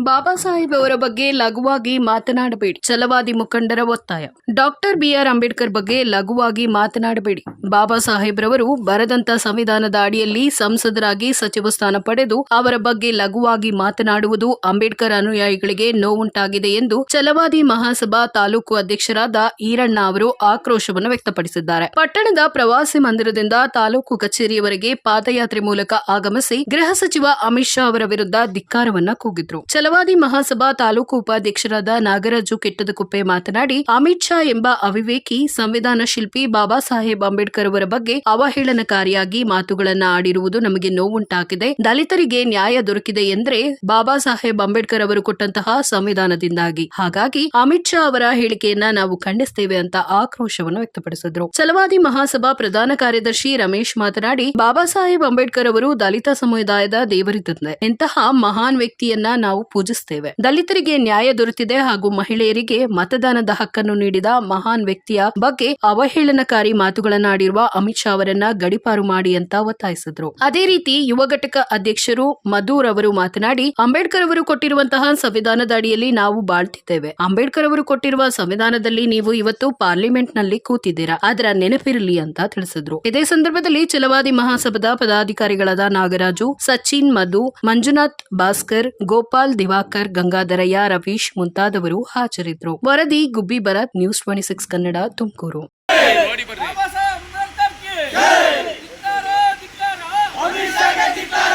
ಬಾಬಾ ಸಾಹೇಬ್ ಅವರ ಬಗ್ಗೆ ಲಘುವಾಗಿ ಮಾತನಾಡಬೇಡಿ. ಛಲವಾದಿ ಮುಖಂಡರ ಒತ್ತಾಯ. ಡಾಕ್ಟರ್ ಬಿಆರ್ ಅಂಬೇಡ್ಕರ್ ಬಗ್ಗೆ ಲಘುವಾಗಿ ಮಾತನಾಡಬೇಡಿ. ಬಾಬಾ ಸಾಹೇಬ್ರವರು ಬರದಂತ ಸಂವಿಧಾನದ ಅಡಿಯಲ್ಲಿ ಸಂಸದರಾಗಿ ಸಚಿವ ಸ್ಥಾನ ಪಡೆದು ಅವರ ಬಗ್ಗೆ ಲಘುವಾಗಿ ಮಾತನಾಡುವುದು ಅಂಬೇಡ್ಕರ್ ಅನುಯಾಯಿಗಳಿಗೆ ನೋವುಂಟಾಗಿದೆ ಎಂದು ಛಲವಾದಿ ಮಹಾಸಭಾ ತಾಲೂಕು ಅಧ್ಯಕ್ಷರಾದ ಈರಣ್ಣ ಅವರು ಆಕ್ರೋಶವನ್ನು ವ್ಯಕ್ತಪಡಿಸಿದ್ದಾರೆ. ಪಟ್ಟಣದ ಪ್ರವಾಸಿ ಮಂದಿರದಿಂದ ತಾಲೂಕು ಕಚೇರಿಯವರೆಗೆ ಪಾದಯಾತ್ರೆ ಮೂಲಕ ಆಗಮಿಸಿ ಗೃಹ ಸಚಿವ ಅಮಿತ್ ಶಾ ಅವರ ವಿರುದ್ಧ ಧಿಕ್ಕಾರವನ್ನ ಕೂಗಿದ್ರು. ಛಲವಾದಿ ಮಹಾಸಭಾ ತಾಲೂಕು ಉಪಾಧ್ಯಕ್ಷರಾದ ನಾಗರಾಜು ಕೆಟ್ಟದಕುಪ್ಪೆ ಮಾತನಾಡಿ, ಅಮಿತ್ ಶಾ ಎಂಬ ಅವಿವೇಕಿ ಸಂವಿಧಾನ ಶಿಲ್ಪಿ ಬಾಬಾ ಸಾಹೇಬ್ ಅಂಬೇಡ್ಕರ್ ಅವರ ಬಗ್ಗೆ ಅವಹೇಳನಕಾರಿಯಾಗಿ ಮಾತುಗಳನ್ನು ಆಡಿರುವುದು ನಮಗೆ ನೋವುಂಟಾಗಿದೆ. ದಲಿತರಿಗೆ ನ್ಯಾಯ ದೊರಕಿದೆ ಎಂದರೆ ಬಾಬಾ ಸಾಹೇಬ್ ಅಂಬೇಡ್ಕರ್ ಅವರು ಕೊಟ್ಟಂತಹ ಸಂವಿಧಾನದಿಂದಾಗಿ. ಹಾಗಾಗಿ ಅಮಿತ್ ಶಾ ಅವರ ಹೇಳಿಕೆಯನ್ನ ನಾವು ಖಂಡಿಸ್ತೇವೆ ಅಂತ ಆಕ್ರೋಶವನ್ನು ವ್ಯಕ್ತಪಡಿಸಿದ್ರು. ಚಲವಾದಿ ಮಹಾಸಭಾ ಪ್ರಧಾನ ಕಾರ್ಯದರ್ಶಿ ರಮೇಶ್ ಮಾತನಾಡಿ, ಬಾಬಾ ಸಾಹೇಬ್ ಅಂಬೇಡ್ಕರ್ ಅವರು ದಲಿತ ಸಮುದಾಯದ ದೇವರಿದ್ದಂತೆ. ಇಂತಹ ಮಹಾನ್ ವ್ಯಕ್ತಿಯನ್ನ ನಾವು ಪೂಜಿಸ್ತೇವೆ. ದಲಿತರಿಗೆ ನ್ಯಾಯ ದೊರೆತಿದೆ ಹಾಗೂ ಮಹಿಳೆಯರಿಗೆ ಮತದಾನದ ಹಕ್ಕನ್ನು ನೀಡಿದ ಮಹಾನ್ ವ್ಯಕ್ತಿಯ ಬಗ್ಗೆ ಅವಹೇಳನಕಾರಿ ಮಾತುಗಳನ್ನಾಡಿರುವ ಅಮಿತ್ ಶಾ ಅವರನ್ನ ಗಡಿಪಾರು ಮಾಡಿ ಅಂತ ಒತ್ತಾಯಿಸಿದ್ರು. ಅದೇ ರೀತಿ ಯುವ ಘಟಕ ಅಧ್ಯಕ್ಷರು ಮಧುರ್ ಅವರು ಮಾತನಾಡಿ, ಅಂಬೇಡ್ಕರ್ ಅವರು ಕೊಟ್ಟಿರುವಂತಹ ಸಂವಿಧಾನದ ಅಡಿಯಲ್ಲಿ ನಾವು ಬಾಳ್ತಿದ್ದೇವೆ. ಅಂಬೇಡ್ಕರ್ ಅವರು ಕೊಟ್ಟಿರುವ ಸಂವಿಧಾನದಲ್ಲಿ ನೀವು ಇವತ್ತು ಪಾರ್ಲಿಮೆಂಟ್ನಲ್ಲಿ ಕೂತಿದ್ದೀರಾ. ಅದರ ನೆನಪಿರಲಿ ಅಂತ ತಿಳಿಸಿದ್ರು. ಇದೇ ಸಂದರ್ಭದಲ್ಲಿ ಚಲವಾದಿ ಮಹಾಸಭಾದ ಪದಾಧಿಕಾರಿಗಳಾದ ನಾಗರಾಜು, ಸಚಿನ್ ಮಧು, ಮಂಜುನಾಥ್ ಭಾಸ್ಕರ್, ಗೋಪಾಲ್ ದಿವಾಕರ್, ಗಂಗಾಧರಯ್ಯ, ರವೀಶ್ ಮುಂತಾದವರು ಹಾಜರಿದ್ದರು ವರದಿ, Gubbi Bharath, news twenty six Kannada, Tumakuru. ಕೊಡ್ಲೇಬೇಕು ಸಚಿವ ಸ್ಥಾನಕ್ಕೆ ರಾಜೀನಾಮೆ ಧಿಕ್ಕಾರ ಧಿಕ್ಕಾರ ಅಮಿಷಾಗೆ ಧಿಕ್ಕಾರ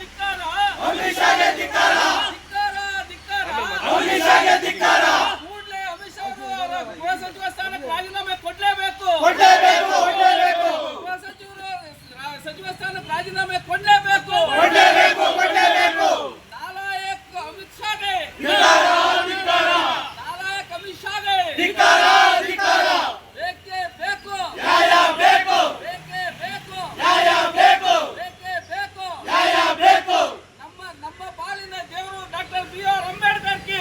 ಧಿಕ್ಕಾರ ಅಮಿಷಾಗೆ ಧಿಕ್ಕಾರ ಧಿಕ್ಕಾರ ಧಿಕ್ಕಾರ ಅಮಿಷಾಗೆ ಧಿಕ್ಕಾರ ಕೂಡಲೇ ಅಮಿತ್ ಶಾ ಅವರು ಅವರ ಗೃಹ ಸಚಿವ ಸ್ಥಾನಕ್ಕೆ ರಾಜೀನಾಮೆ ಕೊಡಲೇಬೇಕು ಕೊಡಲೇಬೇಕು ಕೊಡಲೇಬೇಕು ಗೃಹ ಸಚಿವರು ರಾ- ಸಚಿವ ಸ್ಥಾನಕ್ಕೆ ರಾಜೀನಾಮೆ ಕೊಡಲೇಬೇಕು ಕೊಡಲೇಬೇಕು ಕೊಡಲೇಬೇಕು ನಾಲಾಯಕ್ ಅಮಿತ್ ಶಾಗೆ ನಾಲಾಯಕ್ ಅಮಿತ್ ಶಾಗೆ ಬೇಕೇ ಬೇಕು ನ್ಯಾಯ ಬೇಕು ಬೇಕೇ ಬೇಕು ನ್ಯಾಯ ಬೇಕು ಬೇಕೇ ಬೇಕು ನ್ಯಾಯ ಬೇಕು ನಮ್ಮ ನಮ್ಮ ಪಾಲಿನ ದೇವರು ಡಾಕ್ಟರ್ ಬಿ ಆರ್ ಅಂಬೇಡ್ಕರ್ ಕಿ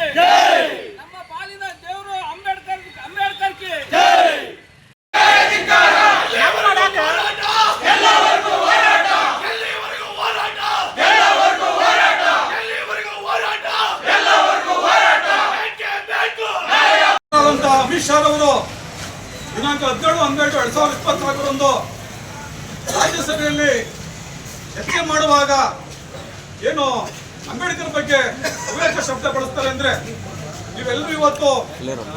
ನಮ್ಮ ಪಾಲಿನ ದೇವರು ಅಂಬೇಡ್ಕರ್ ಅಂಬೇಡ್ಕರ್ ಕಿ ಆದಂತ ಅಮಿತ್ ಶಾ ಅವರು ದಿನಾಂಕ ಹದಿನೇಳು, ಹನ್ನೆರಡು, ಎರಡ್ ಸಾವಿರದ ಇಪ್ಪತ್ನಾಲ್ಕರಂದು ರಾಜ್ಯಸಭೆಯಲ್ಲಿ ಚರ್ಚೆ ಮಾಡುವಾಗ ಏನು ಅಂಬೇಡ್ಕರ್ ಬಗ್ಗೆ ಅವೇಕ ಶಬ್ದ ಬಳಸ್ತಾರೆ ಅಂದ್ರೆ ನೀವೆಲ್ಲರೂ ಇವತ್ತು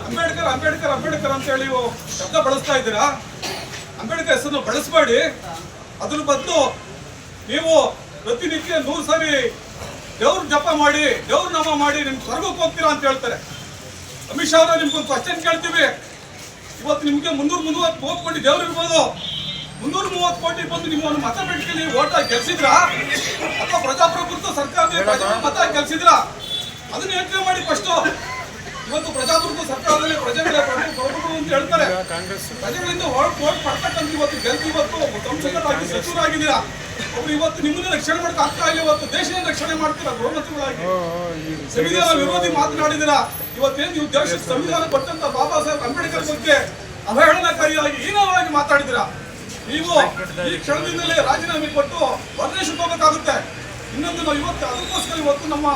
ಅಂಬೇಡ್ಕರ್ ಅಂಬೇಡ್ಕರ್ ಅಂಬೇಡ್ಕರ್ ಅಂತ ಹೇಳಿ ಶಬ್ದ ಬಳಸ್ತಾ ಇದ್ದೀರಾ? ಅಂಬೇಡ್ಕರ್ ಹೆಸರನ್ನು ಬಳಸಬೇಡಿ. ಅದ್ರ ಬದಲು ನೀವು ಪ್ರತಿನಿತ್ಯ ನೂರು ಸಾರಿ ದೇವ್ರ ಜಪ ಮಾಡಿ, ದೇವ್ರ ನಾಮ ಮಾಡಿ ನಿಮ್ ಸ್ವರ್ಗಕ್ಕೆ ಹೋಗ್ತೀರಾ ಅಂತ ಹೇಳ್ತಾರೆ. ಅಮಿತ್ ಶಾ ಅವರ ನಿಮ್ಗೊಂದು ಕ್ವಶನ್ ಕೇಳ್ತೀವಿ. ಇವತ್ತು ನಿಮಗೆ ಮುನ್ನೂರ ಮೂವತ್ತು ಮೂವತ್ತು ಕೋಟಿ ದೇವ್ರು ಇರ್ಬೋದು. ಮುನ್ನೂರ ಮೂವತ್ತು ಕೋಟಿ ಬಂದು ನಿಮ್ಮ ಒಂದು ಮತ ಪೆಟ್ಟಿಗೆಯಲ್ಲಿ ಓಟ್ ಗೆಲ್ಸಿದ್ರ? ಅಥವಾ ಪ್ರಜಾಪ್ರಭುತ್ವ ಸರ್ಕಾರದಲ್ಲಿ ಪ್ರಜೆಗಳ ಮತ ಗೆಲ್ಸಿದ್ರ? ಅದನ್ನ ಯೋಚನೆ ಮಾಡಿ ಫಸ್ಟ್ ಇವತ್ತು ಪ್ರಜಾಪ್ರಭುತ್ವ ಸರ್ಕಾರದಲ್ಲಿ ಪ್ರಜೆಗಳ ಪ್ರಭುತ್ವ ಅಂತ ಹೇಳ್ತಾರೆ. ಪ್ರಜೆಗಳಿಂದ ಓಟ್ ಓಟ್ ಪಡ್ತಕ್ಕಂಥ ಇವತ್ತು ಗೆಲ್ತು ಇವತ್ತು ಸಂಸದರಾಗಿ ಸಚಿವರಾಗಿದ್ದೀರಾ ಒಬ್ರು ಇವತ್ತು ನಿಮ್ಮನ್ನ ರಕ್ಷಣೆ ಮಾಡಕ್ ಆಗ್ತಾ ಇಲ್ಲ ಇವತ್ತು ದೇಶದ ರಕ್ಷಣೆ ಮಾಡ್ತೀರಾ? ಗೃಹಮಂತ್ರಿಗಳಾಗಿ. ಸಂವಿಧಾನ ವಿರೋಧಿ ಮಾತನಾಡಿದಿರ ಇವತ್ತೇನು ನೀವು ದೇಶ ಸಂವಿಧಾನ ಕೊಟ್ಟಂತ ಬಾಬಾ ಸಾಹೇಬ್ ಅಂಬೇಡ್ಕರ್ ಬಗ್ಗೆ ಅವಹೇಳನಕಾರಿಯಾಗಿ ಹೀನವಾಗಿ ಮಾತಾಡಿದಿರ ನೀವು ಈ ಕ್ಷಣದಿಂದಲೇ ರಾಜೀನಾಮೆ ಕೊಟ್ಟು ಹೊರದೇಶಕ್ಕೆ ಹೋಗಬೇಕಾಗುತ್ತೆ ಇನ್ನೊಂದು ನಾವು ಇವತ್ತು ಅದಕ್ಕೋಸ್ಕರ ಇವತ್ತು ನಮ್ಮ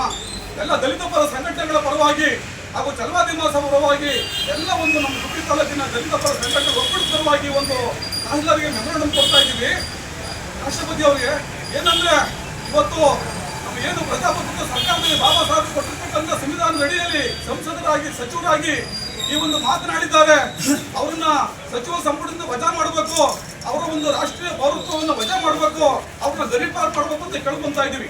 ಎಲ್ಲ ದಲಿತ ಪರ ಸಂಘಟನೆಗಳ ಪರವಾಗಿ ಹಾಗೂ ಚಲವಾದಿ ಮಾಸ ಪರವಾಗಿ ಎಲ್ಲ ಒಂದು ನಮ್ಮ ಹುಬ್ಬಳ್ಳಿ ತಾಲೂಕಿನ ದಲಿತ ಪರ ಸಂಘಟನೆ ಒಕ್ಕೂಟ ಪರವಾಗಿ ಒಂದು ತಹಸೀಲ್ದಾರ್ಗೆ ಮೆಮೊರಂಡಮ್ ಕೊಡ್ತಾ ಇದ್ದೀವಿ. ರಾಷ್ಟ್ರಪತಿ ಅವರಿಗೆ ಏನಂದ್ರೆ ಇವತ್ತು ಏನು ಪ್ರಜಾಪ್ರಭುತ್ವ ಸರ್ಕಾರದಲ್ಲಿ ಬಾಬಾ ಸಾಹೇಬ್ ಕೊಟ್ಟಿರ್ತಕ್ಕಂಥ ಸಂವಿಧಾನದ ಅಡಿಯಲ್ಲಿ ಸಂಸದರಾಗಿ, ಸಚಿವರಾಗಿ ಈ ಒಂದು ಮಾತನಾಡಿದ್ದಾರೆ. ಅವರನ್ನ ಸಚಿವ ಸಂಪುಟದಿಂದ ವಜಾ ಮಾಡಬೇಕು. ಅವರ ಒಂದು ರಾಷ್ಟ್ರೀಯ ಪೌರತ್ವವನ್ನು ವಜಾ ಮಾಡಬೇಕು. ಅವ್ರನ್ನ ಗರಿಪಾರ್ ಮಾಡಬೇಕು ಅಂತ ಕೇಳ್ಕೊಂತ ಇದೀವಿ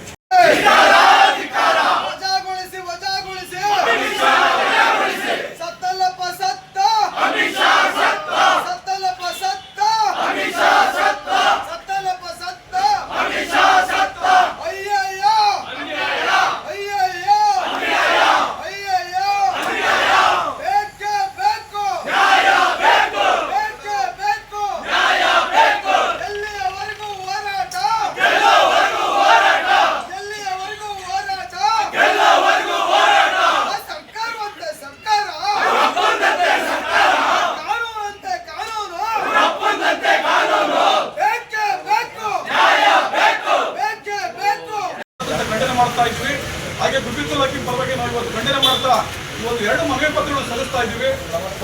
ಒಂದು ಎರಡು ಮನವಿ ಪತ್ರಗಳನ್ನು ಸಲ್ಲಿಸ್ತಾ ಇದ್ದೀವಿ.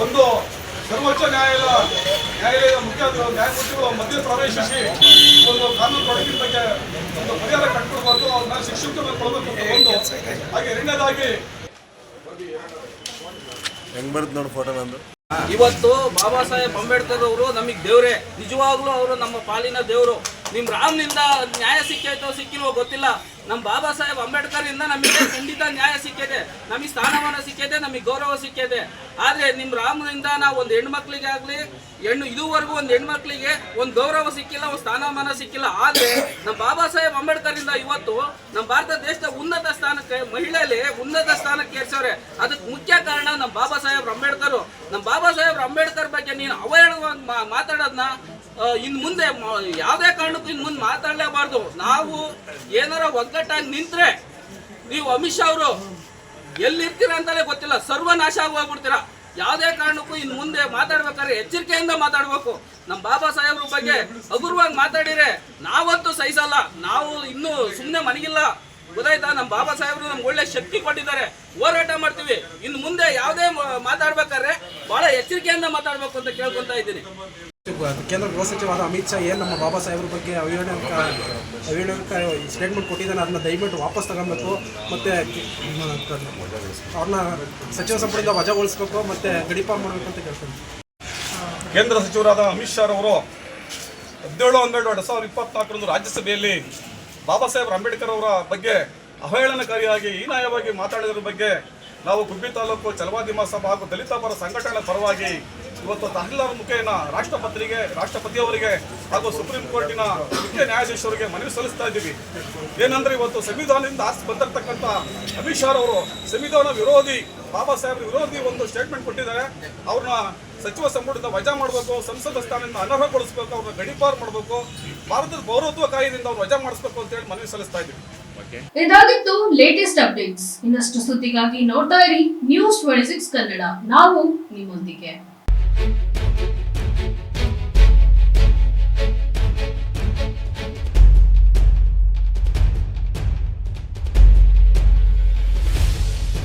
ಒಂದು ಸರ್ವೋಚ್ಚ ನ್ಯಾಯಾಲಯ ನ್ಯಾಯಾಲಯದ ಮುಖ್ಯ ನ್ಯಾಯಮೂರ್ತಿಗಳು ಮಧ್ಯ ಪ್ರವೇಶಿಸಿ ಒಂದು ಕಾನೂನು ತೊಡಗಿನ ಬಗ್ಗೆ ಒಂದು ಪರಿಹಾರ ಕಂಡುಕೊಡ್ಬೇಕು ಅವ್ರನ್ನ ಶಿಕ್ಷಕರನ್ನು ಕೊಡಬೇಕು ಅಂತ ಒಂದು ಹಾಗೆ ಎರಡನೇದಾಗಿ ಹೆಂಗ್ ಬರುತ್ತೆ ನೋಡಿ ಫೋಟೋ ನಂದು? ಇವತ್ತು ಬಾಬಾ ಸಾಹೇಬ್ ಅಂಬೇಡ್ಕರ್ ಅವರು ನಮಗೆ ದೇವ್ರೆ. ನಿಜವಾಗ್ಲೂ ಅವರು ನಮ್ಮ ಪಾಲಿನ ದೇವರು. ನಿಮ್ ರಾಮ್ನಿಂದ ನ್ಯಾಯ ಸಿಕ್ಕೈತೋ ಸಿಕ್ಕಿಲ್ವೋ ಗೊತ್ತಿಲ್ಲ. ನಮ್ಮ ಬಾಬಾ ಸಾಹೇಬ್ ಅಂಬೇಡ್ಕರ್ ಇಂದ ನಮಗೆ ಖಂಡಿತ ನ್ಯಾಯ ಸಿಕ್ಕಿದೆ. ನಮಗೆ ಸ್ಥಾನಮಾನ ಸಿಕ್ಕಿದೆ ನಮಗೆ ಗೌರವ ಸಿಕ್ಕಿದೆ. ಆದ್ರೆ ನಿಮ್ ರಾಮನಿಂದ ನಾವು ಒಂದು ಹೆಣ್ಮಕ್ಳಿಗೆ ಆಗ್ಲಿ ಹೆಣ್ಣು ಇದುವರೆಗೂ ಒಂದು ಹೆಣ್ಮಕ್ಳಿಗೆ ಒಂದು ಗೌರವ ಸಿಕ್ಕಿಲ್ಲ ಒಂದು ಸ್ಥಾನಮಾನ ಸಿಕ್ಕಿಲ್ಲ. ಆದ್ರೆ ನಮ್ಮ ಬಾಬಾ ಸಾಹೇಬ್ ಅಂಬೇಡ್ಕರ್ ಇಂದ ಇವತ್ತು ನಮ್ಮ ಭಾರತ ದೇಶದ ಉನ್ನತ ಸ್ಥಾನಕ್ಕೆ ಮಹಿಳೆಯಲ್ಲಿ ಉನ್ನತ ಸ್ಥಾನಕ್ಕೆ ಏರ್ಸವ್ರೆ. ಅದಕ್ಕೆ ಮುಖ್ಯ ಕಾರಣ ನಮ್ಮ ಬಾಬಾ ಸಾಹೇಬ್ ಅಂಬೇಡ್ಕರ್. ನಮ್ಮ ಬಾಬಾ ಸಾಹೇಬ್ ಅಂಬೇಡ್ಕರ್ ಬಗ್ಗೆ ನೀನು ಅವಹೇಳನವಾಗಿ ಮಾ- ಮಾತಾಡೋದ್ನ ಆ, ಇನ್ ಮುಂದೆ ಯಾವ್ದೇ ಕಾರಣಕ್ಕೂ ಇನ್ ಮುಂದೆ ಮಾತಾಡಲೇಬಾರ್ದು. ನಾವು ಏನಾರ ಒಗ್ಗಟ್ಟಾಗಿ ನಿಂತ್ರೆ ನೀವು ಅಮಿತ್ ಶಾ ಅವರು ಎಲ್ಲಿರ್ತೀರ ಅಂತಲೇ ಗೊತ್ತಿಲ್ಲ. ಸರ್ವನಾಶ ಆಗೋಗ್ಬಿಡ್ತೀರಾ. ಯಾವುದೇ ಕಾರಣಕ್ಕೂ ಇನ್ ಮುಂದೆ ಮಾತಾಡ್ಬೇಕಾದ್ರೆ ಎಚ್ಚರಿಕೆಯಿಂದ ಮಾತಾಡ್ಬೇಕು. ನಮ್ಮ ಬಾಬಾ ಸಾಹೇಬ್ರ ಬಗ್ಗೆ ಹಗುರವಾಗಿ ಮಾತಾಡಿರೆ ನಾವಂತೂ ಸಹಿಸಲ್ಲ. ನಾವು ಇನ್ನೂ ಸುಮ್ಮನೆ ಮನಗಿಲ್ಲ. ಗೊತ್ತಾಯ್ತಾ? ನಮ್ಮ ಬಾಬಾ ಸಾಹೇಬ್ರು ನಮ್ಗೆ ಒಳ್ಳೆ ಶಕ್ತಿ ಕೊಟ್ಟಿದ್ದಾರೆ. ಹೋರಾಟ ಮಾಡ್ತೀವಿ. ಇನ್ನು ಮುಂದೆ ಯಾವುದೇ ಮಾತಾಡ್ಬೇಕಾದ್ರೆ ಬಹಳ ಎಚ್ಚರಿಕೆಯಿಂದ ಮಾತಾಡ್ಬೇಕು ಅಂತ ಕೇಳ್ಕೊತಾ ಇದ್ದೀನಿ. ಕೇಂದ್ರ ಗೃಹ ಸಚಿವರಾದ ಅಮಿತ್ ಶಾ ಏನು ನಮ್ಮ ಬಾಬಾ ಸಾಹೇಬ್ರ ಬಗ್ಗೆ ಅವಹೇಳನಕ ಸ್ಟೇಟ್ಮೆಂಟ್ ಕೊಟ್ಟಿದ್ದಾನೆ, ಅದನ್ನ ದಯವಿಟ್ಟು ವಾಪಸ್ ತಗೊಬೇಕು ಮತ್ತು ಅವ್ರನ್ನ ಸಚಿವ ಸಂಪುಟದಿಂದ ವಜಾಗೊಳಿಸ್ಬೇಕು, ಮತ್ತೆ ಗಡಿಪಾರು ಮಾಡಬೇಕು ಅಂತ ಕೇಳ್ತೀನಿ. ಕೇಂದ್ರ ಸಚಿವರಾದ ಅಮಿತ್ ಶಾ ಅವರು ಹದಿನೇಳು, ಹನ್ನೆರಡು, ಎರಡು ಸಾವಿರದ ಇಪ್ಪತ್ನಾಲ್ಕರಂದು ರಾಜ್ಯಸಭೆಯಲ್ಲಿ ಬಾಬಾ ಸಾಹೇಬ್ ಅಂಬೇಡ್ಕರ್ ಅವರ ಬಗ್ಗೆ ಅವಹೇಳನಕಾರಿಯಾಗಿ, ಹೀನಾಯವಾಗಿ ಮಾತಾಡಿದ್ರ ಬಗ್ಗೆ ನಾವು ಗುಬ್ಬಿ ತಾಲೂಕು ಚಲವಾದಿ ಮಾಸ ಹಾಗೂ ದಲಿತ ಪರ ಸಂಘಟನೆಗಳ ಪರವಾಗಿ ಇವತ್ತು ತಹಸೀಲ್ದಾರ್ ಮುಖೇನ ರಾಷ್ಟ್ರಪತಿಗೆ ಅವರಿಗೆ ಹಾಗೂ ಸುಪ್ರೀಂ ಕೋರ್ಟಿನ ಮುಖ್ಯ ನ್ಯಾಯಾಧೀಶರಿಗೆ ಮನವಿ ಸಲ್ಲಿಸ್ತಾ ಇದ್ದೀವಿ. ಏನಂದ್ರೆ ಇವತ್ತು ಸಂವಿಧಾನದಿಂದ ಆಸ್ತಿ ಬಂದಿರತಕ್ಕಂಥ ಅಮಿತ್ ಶಾ ಅವರು ಸಂವಿಧಾನ ವಿರೋಧಿ ಬಾಬಾ ಸಾಹೇಬ್ ವಿರೋಧಿ ಒಂದು ಸ್ಟೇಟ್ಮೆಂಟ್ ಕೊಟ್ಟಿದ್ದಾರೆ. ಅವ್ರನ್ನ ಸಚಿವ ಸಂಪುಟದಿಂದ ವಜಾ ಮಾಡಬೇಕು ಸಂಸದ ಸ್ಥಾನದಿಂದ ಅನರ್ಹಗೊಳಿಸಬೇಕು ಅವ್ರನ್ನ ಗಡಿಪಾರು ಮಾಡಬೇಕು ಭಾರತದ ಪೌರತ್ವ ಕಾಯ್ದೆಯಿಂದ ಅವ್ರು ವಜಾ ಮಾಡಿಸ್ಬೇಕು ಅಂತ ಹೇಳಿ ಮನವಿ ಸಲ್ಲಿಸ್ತಾ ಇದ್ದೀವಿ. ಇದಾಗಿತ್ತು ಲೇಟೆಸ್ಟ್ ಅಪ್ಡೇಟ್ಸ್ ಇನ್ನಷ್ಟು ಸುದ್ದಿಗಾಗಿ ನೋಡ್ತಾ ಇರಿ ನ್ಯೂಸ್ ಟ್ವೆಂಟಿ ಸಿಕ್ಸ್ ಕನ್ನಡ. ನಾವು ನಿಮ್ಮೊಂದಿಗೆ. thank you